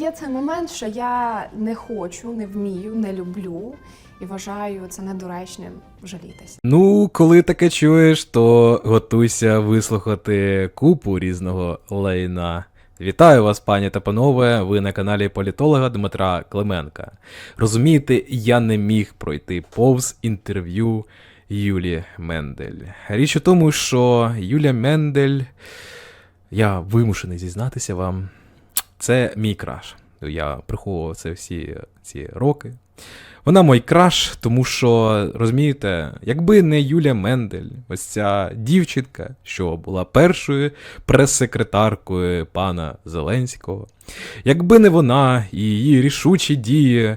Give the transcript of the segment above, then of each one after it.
є цей момент, що я не хочу, не вмію, не люблю і вважаю це недоречним жалітися. Ну, коли таке чуєш, то готуйся вислухати купу різного лайна. Вітаю вас, пані та панове. Ви на каналі політолога Дмитра Клименка. Розумієте, я не міг пройти повз інтерв'ю Юлії Мендель. Річ у тому, що Юлія Мендель, я вимушений зізнатися вам, це мій краш. Я приховував це всі ці роки. Вона мой краш, тому що, розумієте, якби не Юля Мендель, ось ця дівчинка, що була першою прес-секретаркою пана Зеленського, якби не вона і її рішучі дії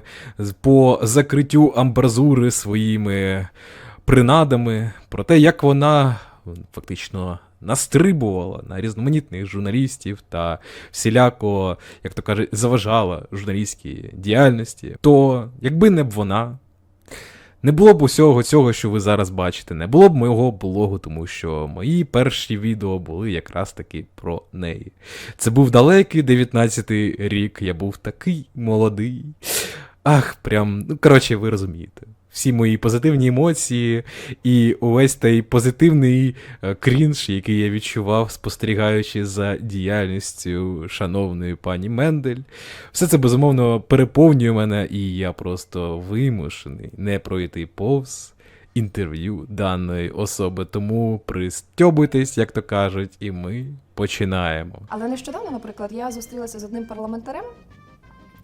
по закриттю амбразури своїми принадами, про те, як вона фактично настрибувала на різноманітних журналістів та всіляко, як то кажуть, заважала журналістській діяльності, то якби не б вона. Не було б усього цього, що ви зараз бачите, не було б мого блогу, тому що мої перші відео були якраз таки про неї. Це був далекий 19-й рік, я був такий молодий. Ах, прям, ну коротше, ви розумієте. Всі мої позитивні емоції і увесь той позитивний е, крінж, який я відчував, спостерігаючи за діяльністю шановної пані Мендель. Все це безумовно переповнює мене, і я просто вимушений не пройти повз інтерв'ю даної особи. Тому пристьобуйтесь, як то кажуть, і ми починаємо. Але нещодавно, наприклад, я зустрілася з одним парламентарем.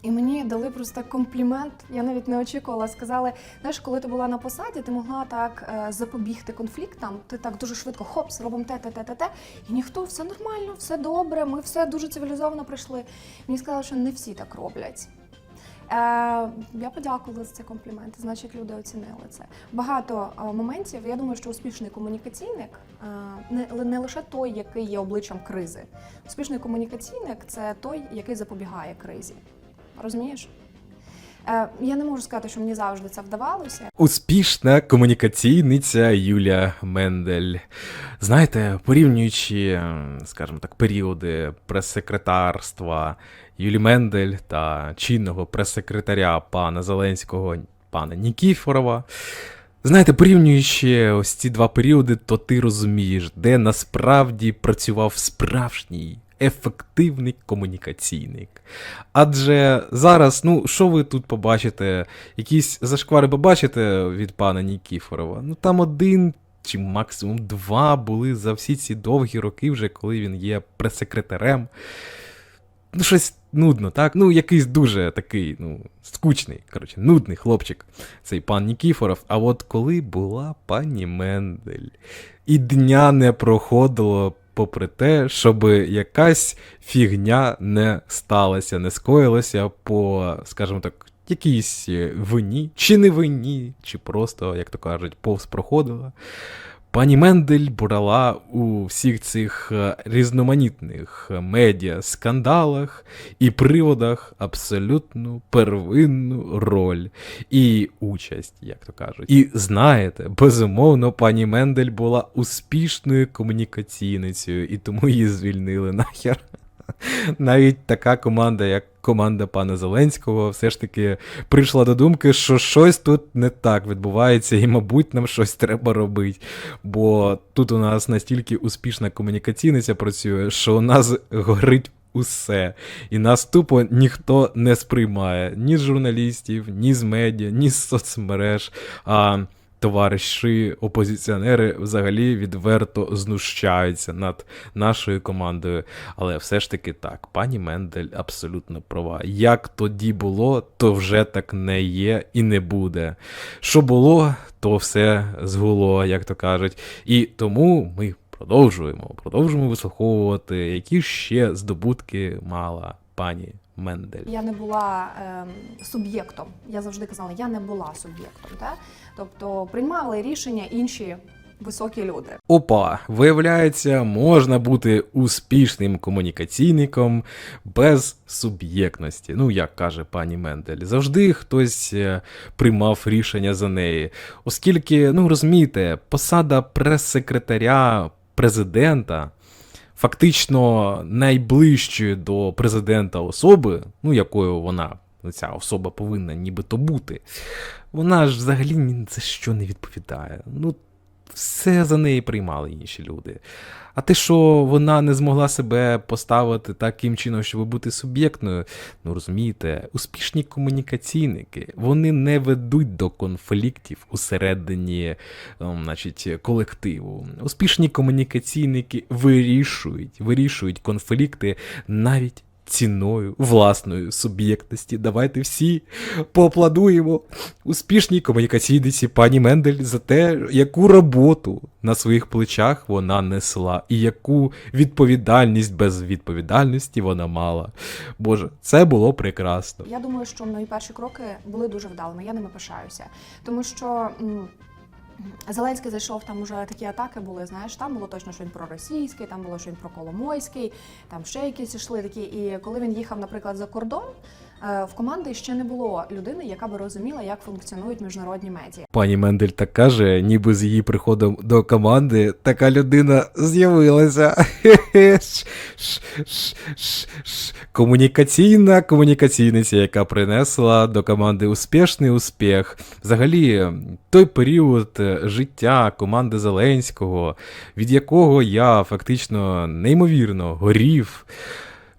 І мені дали просто комплімент. Я навіть не очікувала. Сказали, знаєш, коли ти була на посаді, ти могла так е, запобігти конфліктам. Ти так дуже швидко хоп, робимо те, те, те, те, те. І ніхто все нормально, все добре. Ми все дуже цивілізовано прийшли. Мені сказали, що не всі так роблять. Е, я подякувала за цей комплімент. Значить, люди оцінили це. Багато е, моментів. Я думаю, що успішний комунікаційник е, не, не лише той, який є обличчям кризи. Успішний комунікаційник це той, який запобігає кризі. Розумієш? Е, я не можу сказати, що мені завжди це вдавалося. Успішна комунікаційниця Юлія Мендель. Знаєте, порівнюючи, ем, скажімо так, періоди прес-секретарства Юлі Мендель та чинного прес-секретаря пана Зеленського, пана Нікіфорова. Знаєте, порівнюючи ось ці два періоди, то ти розумієш, де насправді працював справжній ефективний комунікаційник. Адже зараз, ну, що ви тут побачите? Якісь зашквари побачите від пана Нікіфорова? Ну там один чи максимум два були за всі ці довгі роки, вже коли він є прес-секретарем. Ну, щось нудно, так? Ну, якийсь дуже такий, ну, скучний, коротше, нудний хлопчик, цей пан Нікіфоров. А от коли була пані Мендель, і дня не проходило, попри те, щоб якась фігня не сталася, не скоїлася по, скажімо так, якійсь е, вині, чи не вині, чи просто, як то кажуть, повз проходила. Пані Мендель брала у всіх цих е, різноманітних медіа скандалах і приводах абсолютно первинну роль і участь, як то кажуть. І знаєте, безумовно, пані Мендель була успішною комунікаційницею, і тому її звільнили нахер. Навіть така команда, як команда пана Зеленського, все ж таки прийшла до думки, що щось тут не так відбувається, і, мабуть, нам щось треба робити. Бо тут у нас настільки успішна комунікаційниця працює, що у нас горить усе. І нас тупо ніхто не сприймає ні з журналістів, ні з медіа, ні з соцмереж. А товариші опозиціонери взагалі відверто знущаються над нашою командою. Але все ж таки так, пані Мендель абсолютно права. Як тоді було, то вже так не є і не буде. Що було, то все згуло, як то кажуть. І тому ми продовжуємо, продовжуємо вислуховувати, які ще здобутки мала пані Мендель. Я не була ем, суб'єктом. Я завжди казала, я не була суб'єктом. Та? Тобто приймали рішення інші високі люди. Опа, виявляється, можна бути успішним комунікаційником без суб'єктності. Ну, як каже пані Мендель, завжди хтось е, приймав рішення за неї. Оскільки, ну розумієте, посада прес-секретаря президента. Фактично найближчої до президента особи, ну якою вона, ця особа повинна нібито бути, вона ж взагалі ні за що не відповідає. Ну, все за неї приймали інші люди. А те, що вона не змогла себе поставити таким чином, щоб бути суб'єктною, ну розумієте, успішні комунікаційники вони не ведуть до конфліктів усередині ем, значить, колективу. Успішні комунікаційники вирішують, вирішують конфлікти навіть. Ціною власної суб'єктності. Давайте всі поаплодуємо успішній комунікаційниці пані Мендель за те, яку роботу на своїх плечах вона несла, і яку відповідальність без відповідальності вона мала. Боже, це було прекрасно. Я думаю, що мої перші кроки були дуже вдалими. Я ними пишаюся, тому що. Зеленський зайшов, там уже такі атаки були. Знаєш, там було точно, що він проросійський, там було, що він проколомойський, там ще якісь йшли такі. І коли він їхав, наприклад, за кордон, в команди ще не було людини, яка би розуміла, як функціонують міжнародні медіа. Пані Мендель так каже, ніби з її приходом до команди така людина з'явилася. Комунікаційна комунікаційниця, яка принесла до команди успішний успіх. Взагалі, той період е, життя команди Зеленського, від якого я фактично неймовірно горів.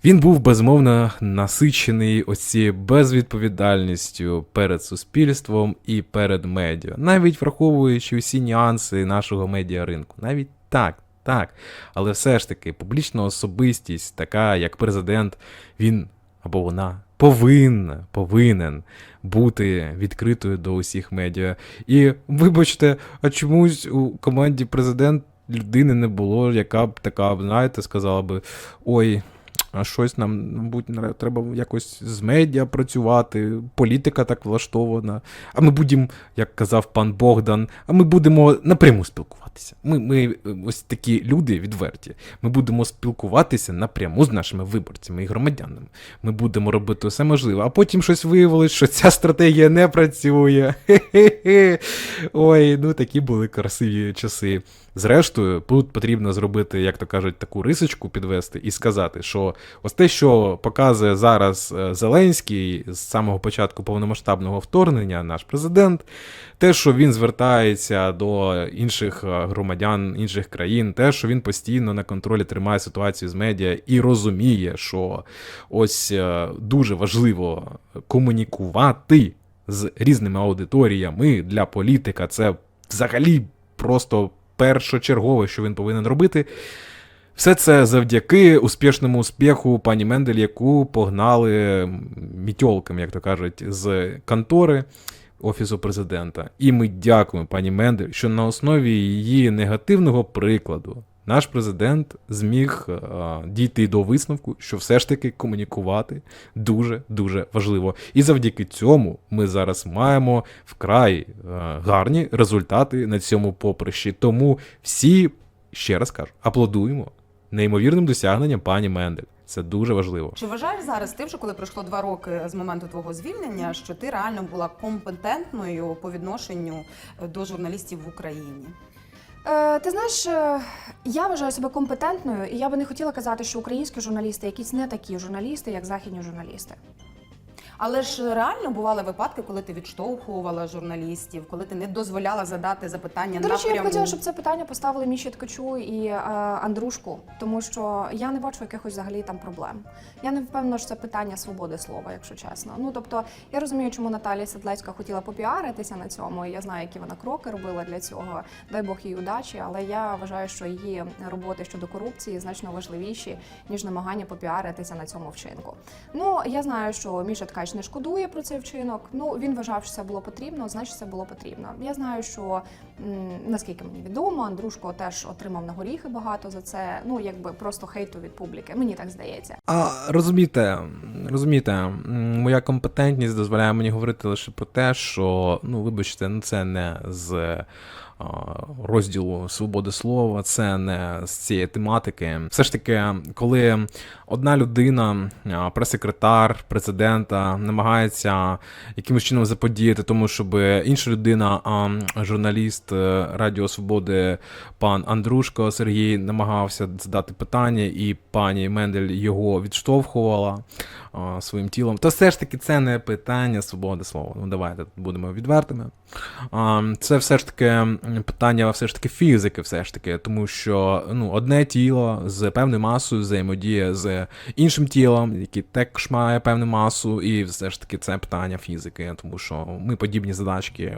Він був безмовно насичений ось безвідповідальністю перед суспільством і перед медіа, навіть враховуючи усі нюанси нашого медіаринку. Навіть так, так. Але все ж таки, публічна особистість, така як президент, він або вона повинна, повинен бути відкритою до усіх медіа. І вибачте, а чомусь у команді президент людини не було, яка б така, знаєте, сказала би: ой. А щось нам, мабуть, треба якось з медіа працювати, політика так влаштована. А ми будемо, як казав пан Богдан, а ми будемо напряму спілкуватися. Ми, ми е, ось такі люди відверті. Ми будемо спілкуватися напряму з нашими виборцями і громадянами. Ми будемо робити все можливе. А потім щось виявилось, що ця стратегія не працює. Хе-хе-хе. Ой, ну такі були красиві часи. Зрештою, тут потрібно зробити, як то кажуть, таку рисочку підвести і сказати, що ось те, що показує зараз е, Зеленський з самого початку повномасштабного вторгнення, наш президент, те, що він звертається до інших е, громадян інших країн, те, що він постійно на контролі тримає ситуацію з медіа і розуміє, що ось е, дуже важливо комунікувати з різними аудиторіями для політика. Це взагалі просто першочергове, що він повинен робити. Все це завдяки успішному успіху пані Мендель, яку погнали мітьолками, як то кажуть, з контори Офісу президента. І ми дякуємо пані Мендель, що на основі її негативного прикладу наш президент зміг е, дійти до висновку, що все ж таки комунікувати дуже дуже важливо. І завдяки цьому ми зараз маємо вкрай е, гарні результати на цьому поприщі. Тому всі, ще раз кажу, аплодуємо неймовірним досягненням пані Мендель. Це дуже важливо. Чи вважаєш зараз ти вже, коли пройшло два роки з моменту твого звільнення, що ти реально була компетентною по відношенню е, до журналістів в Україні? Е, ти знаєш, е, я вважаю себе компетентною, і я би не хотіла казати, що українські журналісти якісь не такі журналісти, як західні журналісти. Але ж реально бували випадки, коли ти відштовхувала журналістів, коли ти не дозволяла задати запитання До речі, я б хотіла, щоб це питання поставили Міші Ткачу і е, Андрушку, тому що я не бачу якихось взагалі там проблем. Я не впевнена, що це питання свободи слова, якщо чесно. Ну тобто, я розумію, чому Наталія Седлецька хотіла попіаритися на цьому. і Я знаю, які вона кроки робила для цього. Дай Бог їй удачі, але я вважаю, що її роботи щодо корупції значно важливіші ніж намагання попіаритися на цьому вчинку. Ну я знаю, що Міша Ткач не шкодує про цей вчинок. Ну він вважав, що це було потрібно, значить це було потрібно. Я знаю, що наскільки мені відомо, Андрушко теж отримав на горіхи багато за це. Ну якби просто хейту від публіки. Мені так здається. А розумієте, розумієте, моя компетентність дозволяє мені говорити лише про те, що ну, вибачте, ну це не з розділу свободи слова, це не з цієї тематики. Все ж таки, коли одна людина, прес-секретар президента, намагається якимось чином заподіяти тому, щоб інша людина, журналіст е, Радіо Свободи, пан Андрушко Сергій, намагався задати питання, і пані Мендель його відштовхувала а, своїм тілом, то все ж таки це не питання свободи слова. Ну давайте будемо відвертими. А, Це все ж таки питання все ж таки фізики, все ж таки, тому що ну, одне тіло з певною масою взаємодіє з іншим тілом, яке також має певну масу, і все ж таки це питання фізики, тому що ми подібні задачки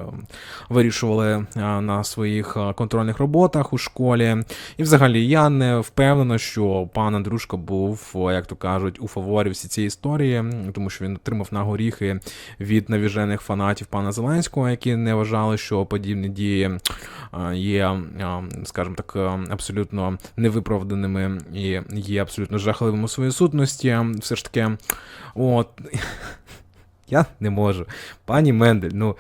вирішували на своїх контрольних роботах у школі. І взагалі я не впевнений, що пан Андрушко був, як то кажуть, у фаворі всі цієї історії, тому що він отримав на горіхи від навіжених фанатів пана Зеленського, які не вважали, що подібні дії є, скажімо так, абсолютно невиправданими і є абсолютно жахливими у своїй сутності. Все ж таки, от. Я не можу. Пані Мендель, ну.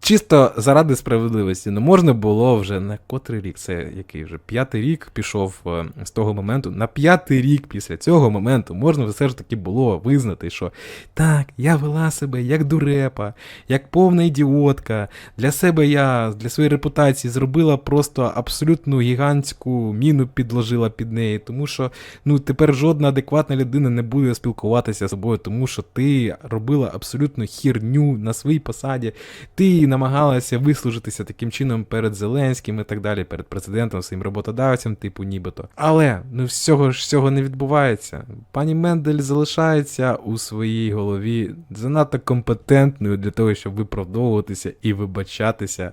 Чисто заради справедливості, не можна було вже на котрий рік, це який вже п'ятий рік пішов е, з того моменту. На п'ятий рік після цього моменту можна все ж таки було визнати, що так, я вела себе як дурепа, як повна ідіотка. Для себе я, для своєї репутації зробила просто абсолютну гігантську міну підложила під неї, тому що ну тепер жодна адекватна людина не буде спілкуватися з собою, тому що ти робила абсолютну хірню на своїй посаді. Ти намагалася вислужитися таким чином перед Зеленським і так далі, перед президентом, своїм роботодавцем, типу, нібито. Але ну всього ж цього не відбувається. Пані Мендель залишається у своїй голові занадто компетентною для того, щоб виправдовуватися і вибачатися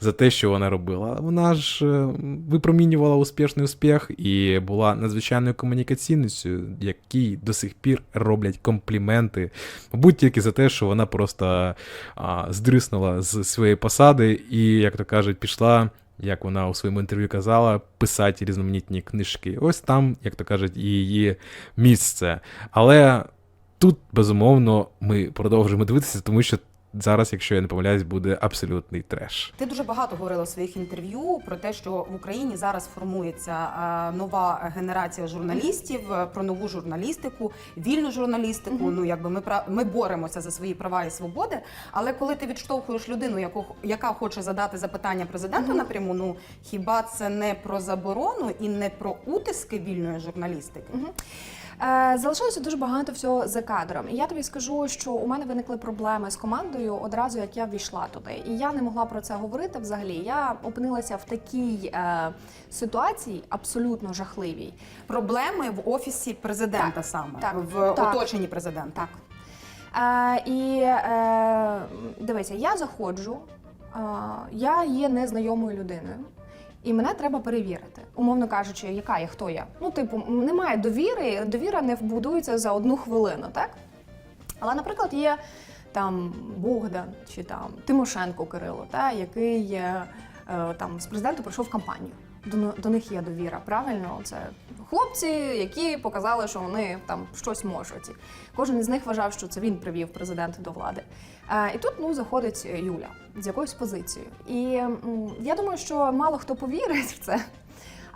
за те, що вона робила. Вона ж е, випромінювала успішний успіх і була надзвичайною комунікаційницею, якій до сих пір роблять компліменти, мабуть, тільки за те, що вона просто а, здриснула з своєї посади і, як то кажуть, пішла. Як вона у своєму інтерв'ю казала, писати різноманітні книжки. Ось там, як то кажуть, її місце. Але тут, безумовно, ми продовжуємо дивитися, тому що зараз, якщо я не помиляюсь, буде абсолютний треш. Ти дуже багато говорила у своїх інтерв'ю про те, що в Україні зараз формується нова генерація журналістів е, про нову журналістику, вільну журналістику. Мгм. Ну якби ми ми боремося за свої права і свободи. Але коли ти відштовхуєш людину, яку яка хоче задати запитання президенту Мгм. напряму, ну хіба це не про заборону і не про утиски вільної журналістики? Мгм. Е, Залишилося дуже багато всього за кадром. І я тобі скажу, що у мене виникли проблеми з командою одразу, як я ввійшла туди. І я не могла про це говорити взагалі. Я опинилася в такій е, ситуації абсолютно жахливій. Проблеми в офісі президента Так, саме так, в так. оточенні президента. Так. Е, і е, дивися, я заходжу, е, я є незнайомою людиною. І мене треба перевірити, умовно кажучи, яка я, хто я. Ну, типу, немає довіри, довіра не вбудується за одну хвилину, так? Але, наприклад, є там Богдан чи там Тимошенко Кирило, та, який е, там з президенту пройшов кампанію. До, до них є довіра, правильно? Це хлопці, які показали, що вони там щось можуть. Кожен із них вважав, що це він привів президента до влади. Е, і тут ну заходить Юля з якоюсь позицією. І м, я думаю, що мало хто повірить в це.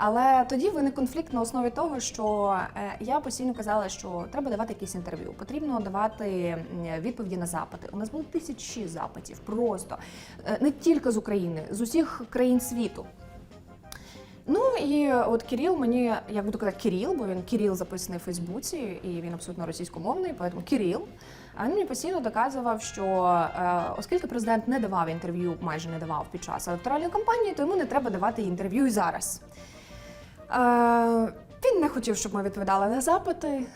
Але тоді виник конфлікт на основі того, що е, я постійно казала, що треба давати якісь інтерв'ю, потрібно давати відповіді на запити. У нас було тисячі запитів, просто Е, не тільки з України, з усіх країн світу. Ну і от Кирил мені, я буду казати Кирил, бо він Кирил записаний в Фейсбуці, і він абсолютно російськомовний, поэтому Кирил. А він мені постійно доказував, що е, оскільки президент не давав інтерв'ю, майже не давав під час електоральної кампанії, то йому не треба давати інтерв'ю і зараз. Е, він не хотів, щоб ми відповідали на запити. Е,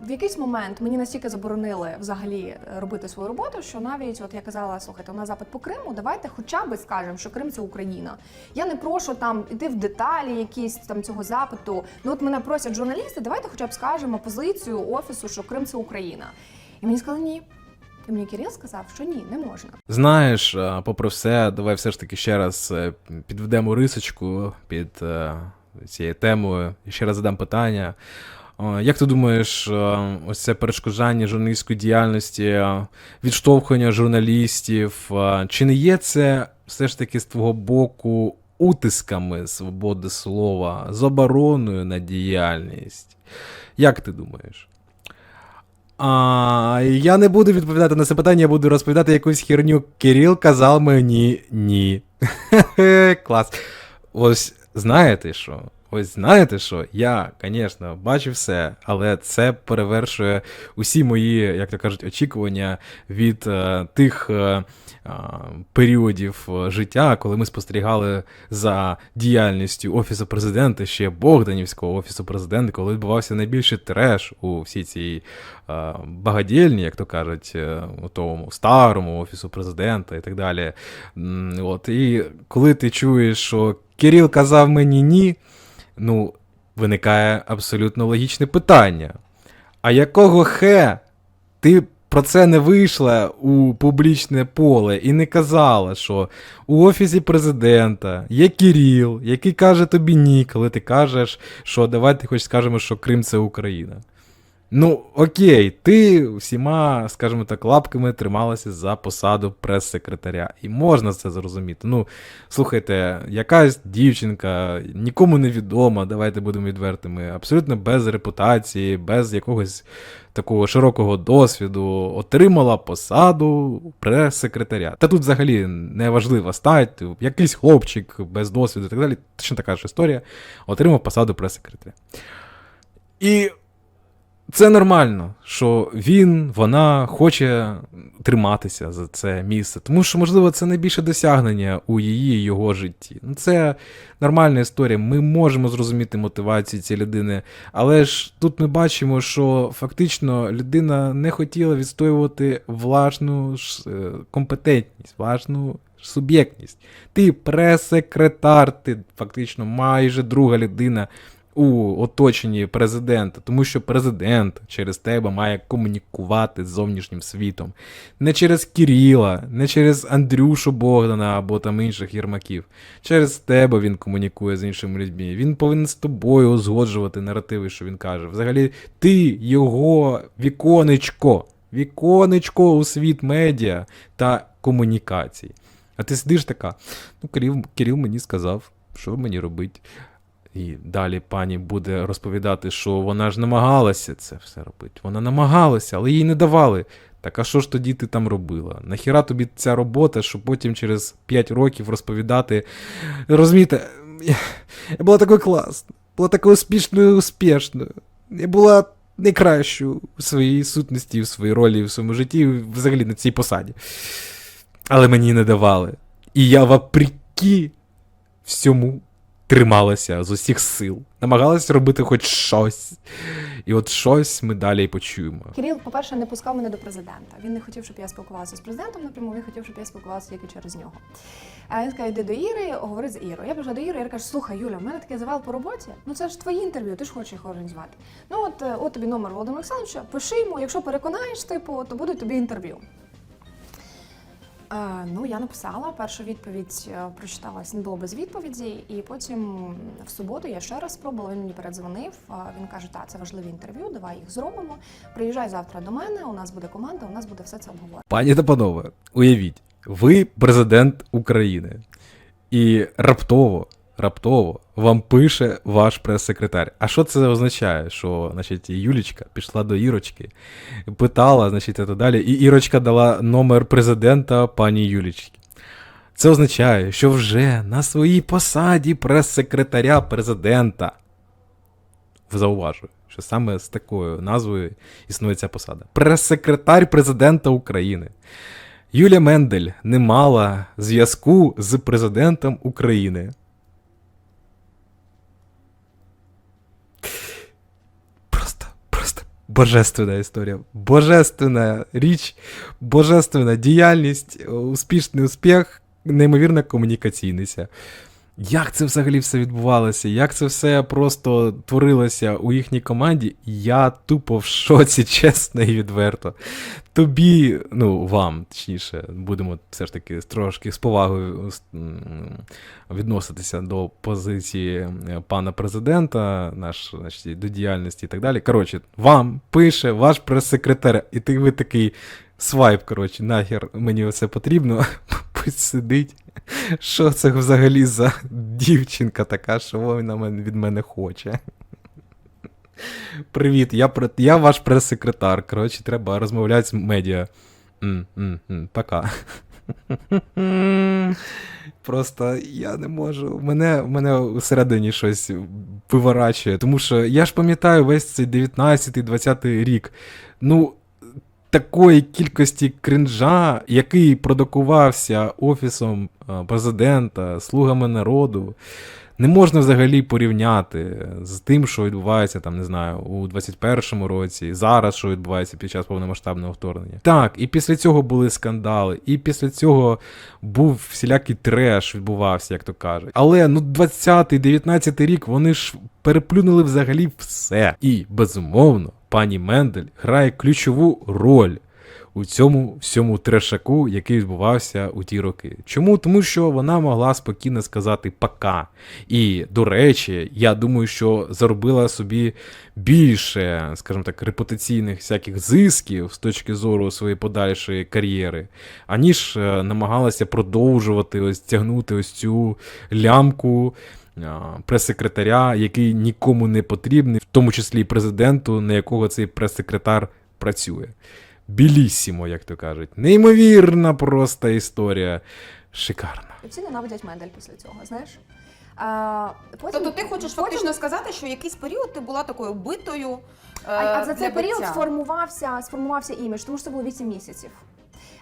в якийсь момент мені настільки заборонили взагалі робити свою роботу, що навіть от я казала: слухайте, у нас запит по Криму, давайте хоча б скажемо, що Крим це Україна. Я не прошу там іти в деталі якісь там цього запиту. Ну от мене просять журналісти, давайте хоча б скажемо позицію офісу, що Крим це Україна. І мені сказали ні. І мені Кирил сказав, що ні, не можна. Знаєш, попри все, давай все ж таки ще раз е, підведемо рисочку під е, цією темою. І ще раз задам питання. Як ти думаєш, е, ось це перешкоджання журналістської діяльності, е, відштовхування журналістів, е, чи не є це все ж таки з твого боку утисками свободи слова, забороною на діяльність. Як ти думаєш? А, я не буду відповідати на це питання, я буду розповідати якусь херню. Кирил казав мені ні. Клас. Ось знаєте що? Ось знаєте що? Я, звісно, бачу все, але це перевершує усі мої, як то кажуть, очікування від е, тих е, періодів е, життя, коли ми спостерігали за діяльністю Офісу президента, ще Богданівського офісу президента, коли відбувався найбільший треш у всій цій е, багадільні, як то кажуть, е, у тому старому офісу президента і так далі. От, і коли ти чуєш, що Кирил казав мені ні, ну, виникає абсолютно логічне питання. А якого хе ти про це не вийшла у публічне поле і не казала, що у офісі президента є Кіріл, який каже тобі ні, коли ти кажеш, що давайте хоч скажемо, що Крим це Україна. Ну, окей, ти всіма, скажімо так, лапками трималася за посаду прес-секретаря. І можна це зрозуміти. Ну, слухайте, якась дівчинка, нікому не відома, давайте будемо відвертими, абсолютно без репутації, без якогось такого широкого досвіду, отримала посаду прес-секретаря. Та тут взагалі не важлива стать, якийсь хлопчик без досвіду і так далі. Точно така ж історія, отримав посаду прес-секретаря. І це нормально, що він, вона хоче триматися за це місце, тому що, можливо, це найбільше досягнення у її його житті. Ну, це нормальна історія. Ми можемо зрозуміти мотивацію цієї людини, але ж тут ми бачимо, що фактично людина не хотіла відстоювати власну ж, е, компетентність, власну суб'єктність. Ти прес-секретар, ти фактично майже друга людина у оточенні президента, тому що президент через тебе має комунікувати з зовнішнім світом. Не через Кіріла, не через Андрюшу Богдана або там інших єрмаків. Через тебе він комунікує з іншими людьми. Він повинен з тобою узгоджувати наративи, що він каже. Взагалі, ти його віконечко, віконечко у світ медіа та комунікацій. А ти сидиш така. Ну, Кирил, мені сказав, що мені робити. І далі пані буде розповідати, що вона ж намагалася це все робити. Вона намагалася, але їй не давали. Так а що ж тоді ти там робила? Нахіра тобі ця робота, щоб потім через 5 років розповідати. Розумієте, я, була такою класною, була такою успішною і успішною. Я була найкращою у своїй сутності, в своїй ролі, в своєму житті, взагалі на цій посаді. Але мені не давали. І я вопреки всьому трималася з усіх сил, намагалася робити хоч щось. І от щось ми далі почуємо. Кирил, по-перше, не пускав мене до президента. Він не хотів, щоб я спілкувалася з президентом напряму, він хотів, щоб я спілкувалася тільки через нього. А він сказав, йди до Іри, говори з Ірою. Я прийшла до Іри, Іра каже, слухай, Юля, в мене таке завал по роботі. Ну це ж твої інтерв'ю, ти ж хочеш їх організувати. Ну от, е, от тобі номер Володимира Олександровича, пиши йому, якщо переконаєш, типу, то буде тобі інтерв'ю. Е, ну, я написала першу відповідь, е, прочитала, не було без відповіді, і потім в суботу я ще раз спробувала. Він мені передзвонив. е, Він каже: Та, це важливі інтерв'ю, давай їх зробимо. Приїжджай завтра до мене. У нас буде команда, у нас буде все це обговорено. Пані та панове, уявіть, ви президент України, і раптово, раптово вам пише ваш прес-секретар. А що це означає? Що, значить, Юлічка пішла до Ірочки, питала, значить, і так далі, і Ірочка дала номер президента пані Юлічки. Це означає, що вже на своїй посаді прес-секретаря президента. Зауважую, що саме з такою назвою існує ця посада. Прес-секретар президента України. Юлія Мендель не мала зв'язку з президентом України. Просто, просто божественна історія. Божественна річ, божественна діяльність, успішний успіх, неймовірна комунікаційниця. Як це взагалі все відбувалося? Як це все просто творилося у їхній команді? Я тупо в шоці, чесно і відверто. Тобі, ну вам, точніше, будемо все ж таки трошки з повагою відноситися до позиції е, пана президента, наш, значить, до діяльності і так далі. Коротше, вам пише ваш прес-секретар, і ти ви такий свайп, коротше, нахер мені це потрібно. мабуть, сидить. Що це взагалі за дівчинка така, що вона від мене хоче? Привіт, я, я ваш прес-секретар. Коротше, треба розмовляти з медіа. М, Пока. Просто я не можу. Мене, мене всередині щось виворачує. Тому що я ж пам'ятаю весь цей 19-20 рік. Ну, такої кількості кринжа, який продукувався офісом е, президента, слугами народу, не можна взагалі порівняти з тим, що відбувається там, не знаю, у 21-му році, зараз, що відбувається під час повномасштабного вторгнення. Так, і після цього були скандали, і після цього був всілякий треш відбувався, як то кажуть. Але ну 20-й, 19-й рік вони ж переплюнули взагалі все. І безумовно, пані Мендель грає ключову роль у цьому всьому трешаку, який відбувався у ті роки. Чому? Тому що вона могла спокійно сказати пока. І, до речі, я думаю, що заробила собі більше, скажімо так, репутаційних всяких зисків з точки зору своєї подальшої кар'єри, аніж е, намагалася продовжувати ось тягнути ось цю лямку. Прес-секретаря, який нікому не потрібний, в тому числі і президенту, на якого цей прес-секретар працює. Білісімо, як то кажуть. Неймовірна просто історія. Шикарна. І всі ненавидять Мендель після цього, знаєш? А, потім, Тобто ти хочеш потім- фактично сказати, що якийсь період ти була такою битою. е, А, а за для цей період биття? сформувався, сформувався імідж, тому що це було 8 місяців.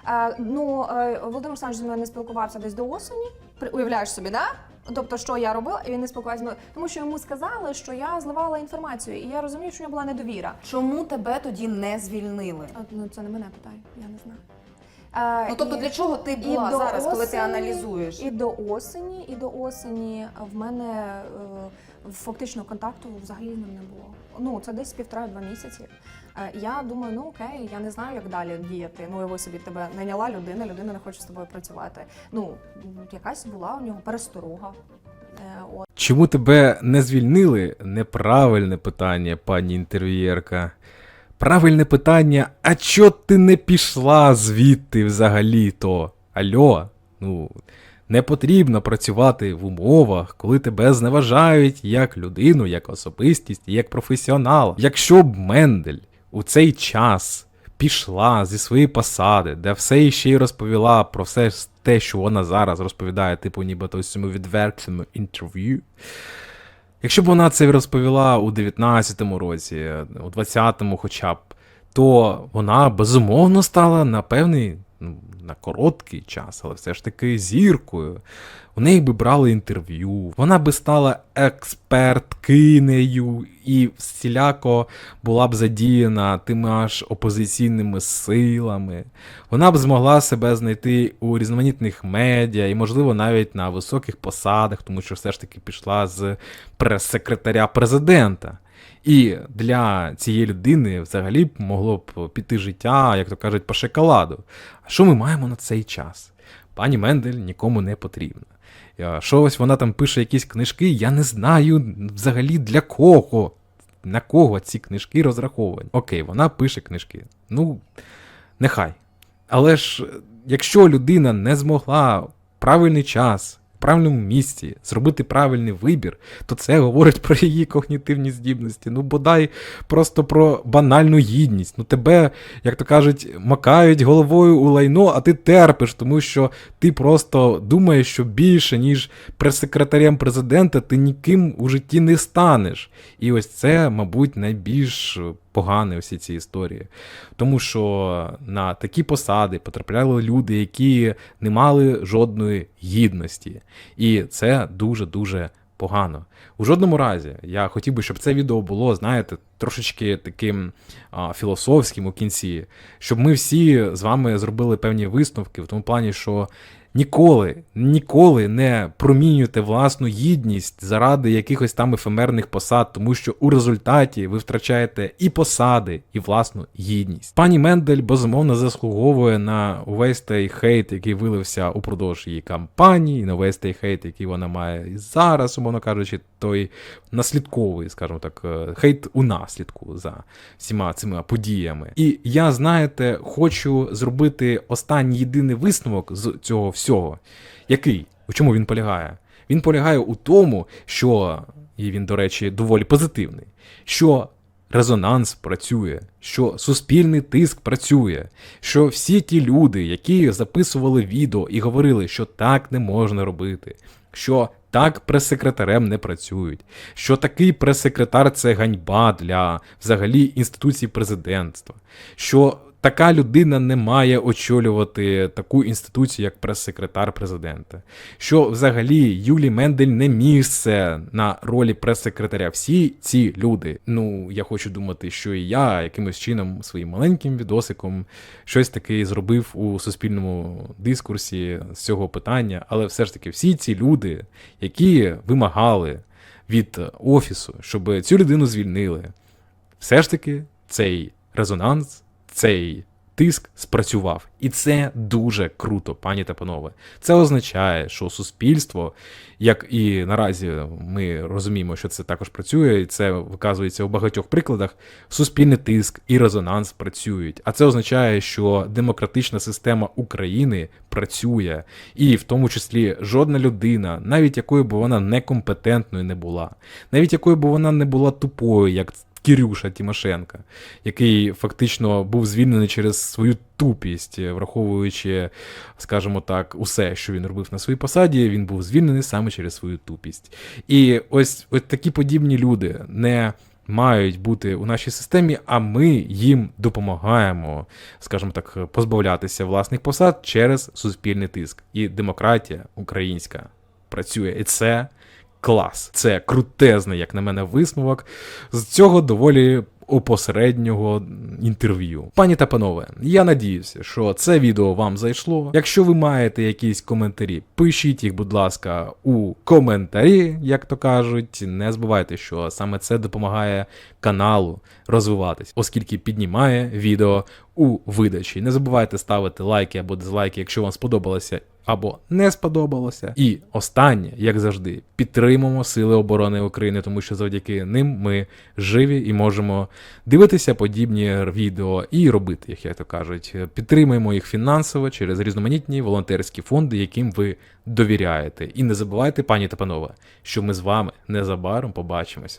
Е, ну, е, Володимир Олександрович зі мною не спілкувався десь до осені. При- Уявляєш собі, да? Тобто, що я робила, і він не спілкувався зі мною. Тому що йому сказали, що я зливала інформацію, і я розумію, що в нього була недовіра. Чому тебе тоді не звільнили? А, Ну, це не мене питає, я не знаю. Е, Ну тобто і- для чого ти була зараз, коли ти аналізуєш? І до осені, і до осені в мене е, фактично контакту взагалі не було. Ну, це десь півтора-два місяці. Е, я думаю, ну окей, я не знаю, як далі діяти. Ну, я собі тебе найняла людина, людина не хоче з тобою працювати. Ну, якась була у нього пересторога. Е. Чому тебе не звільнили? Неправильне питання, пані інтерв'єрка. Правильне питання, а чо ти не пішла звідти взагалі-то? Альо, ну, не потрібно працювати в умовах, коли тебе зневажають як людину, як особистість, як професіонала. Якщо б Мендель у цей час пішла зі своєї посади, де все ще й розповіла про все те, що вона зараз розповідає, типу, нібито ось цьому відвертому інтерв'ю. Якщо б вона це розповіла у 19-му році, у 20-му хоча б, то вона безумовно стала на певний, ну, на короткий час, але все ж таки зіркою. У неї би брали інтерв'ю, вона би стала експерткинею і всіляко була б задіяна тими аж опозиційними силами. Вона б змогла себе знайти у різноманітних медіа і, можливо, навіть на високих посадах, тому що все ж таки пішла з прес-секретаря президента. І для цієї людини взагалі б могло б піти життя, як то кажуть, по шоколаду. А що ми маємо на цей час? Пані Мендель нікому не потрібна. Що ось вона там пише якісь книжки, я не знаю взагалі для кого. На кого ці книжки розраховані. Окей, вона пише книжки. Ну, нехай. Але ж, якщо людина не змогла правильний час, правильному місці зробити правильний вибір, то це говорить про її когнітивні здібності. Ну, бодай просто про банальну гідність. Ну, тебе, як то кажуть, макають головою у лайно, а ти терпиш, тому що ти просто думаєш, що більше, ніж прес-секретарем президента, ти ніким у житті не станеш. І ось це, мабуть, найбільш погане всі ці історії. Тому що на такі посади потрапляли люди, які не мали жодної гідності. І це дуже-дуже погано. У жодному разі я хотів би, щоб це відео було, знаєте, трошечки таким а, філософським у кінці, щоб ми всі з вами зробили певні висновки в тому плані, що ніколи, ніколи не промінюйте власну гідність заради якихось там ефемерних посад, тому що у результаті ви втрачаєте і посади, і власну гідність. Пані Мендель безумовно заслуговує на увесь той хейт, який вилився упродовж її кампанії, на увесь той хейт, який вона має і зараз, умовно кажучи, той наслідковий, скажімо так, е, хейт у наслідку за всіма цими подіями. І я, знаєте, хочу зробити останній єдиний висновок з цього всього. Який? У чому він полягає? Він полягає у тому, що, і він, до речі, доволі позитивний, що резонанс працює, що суспільний тиск працює, що всі ті люди, які записували відео і говорили, що так не можна робити, що так прес-секретарем не працюють, що такий прес-секретар це ганьба для взагалі інституції президентства, що така людина не має очолювати таку інституцію, як прес-секретар президента, що взагалі Юлі Мендель не місце на ролі прес-секретаря. Всі ці люди. Ну, я хочу думати, що і я якимось чином своїм маленьким відосиком щось таке зробив у суспільному дискурсі з цього питання, але все ж таки всі ці люди, які вимагали від офісу, щоб цю людину звільнили, все ж таки цей резонанс, цей тиск спрацював. І це дуже круто, пані та панове. Це означає, що суспільство, як і наразі ми розуміємо, що це також працює, і це виказується у багатьох прикладах. Суспільний тиск і резонанс працюють. А це означає, що демократична система України працює, і в тому числі жодна людина, навіть якою б вона некомпетентною не була, навіть якою б вона не була тупою, як Кірюша Тимошенка, який фактично був звільнений через свою тупість, враховуючи, скажімо так, усе, що він робив на своїй посаді, він був звільнений саме через свою тупість. І ось, ось такі подібні люди не мають бути у нашій системі, а ми їм допомагаємо, скажімо так, позбавлятися власних посад через суспільний тиск. І демократія українська працює. І це клас. Це крутезний, як на мене, висновок з цього доволі опосереднього інтерв'ю. Пані та панове, я надіюся, що це відео вам зайшло. Якщо ви маєте якісь коментарі, пишіть їх, будь ласка, у коментарі, як то кажуть. Не забувайте, що саме це допомагає каналу розвиватись, оскільки піднімає відео у видачі. Не забувайте ставити лайки або дизлайки, якщо вам сподобалося або не сподобалося. І останнє, як завжди, підтримуємо Сили оборони України, тому що завдяки ним ми живі і можемо дивитися подібні відео і робити їх, як то кажуть. Підтримуємо їх фінансово через різноманітні волонтерські фонди, яким ви довіряєте. І не забувайте, пані та панове, що ми з вами незабаром побачимося.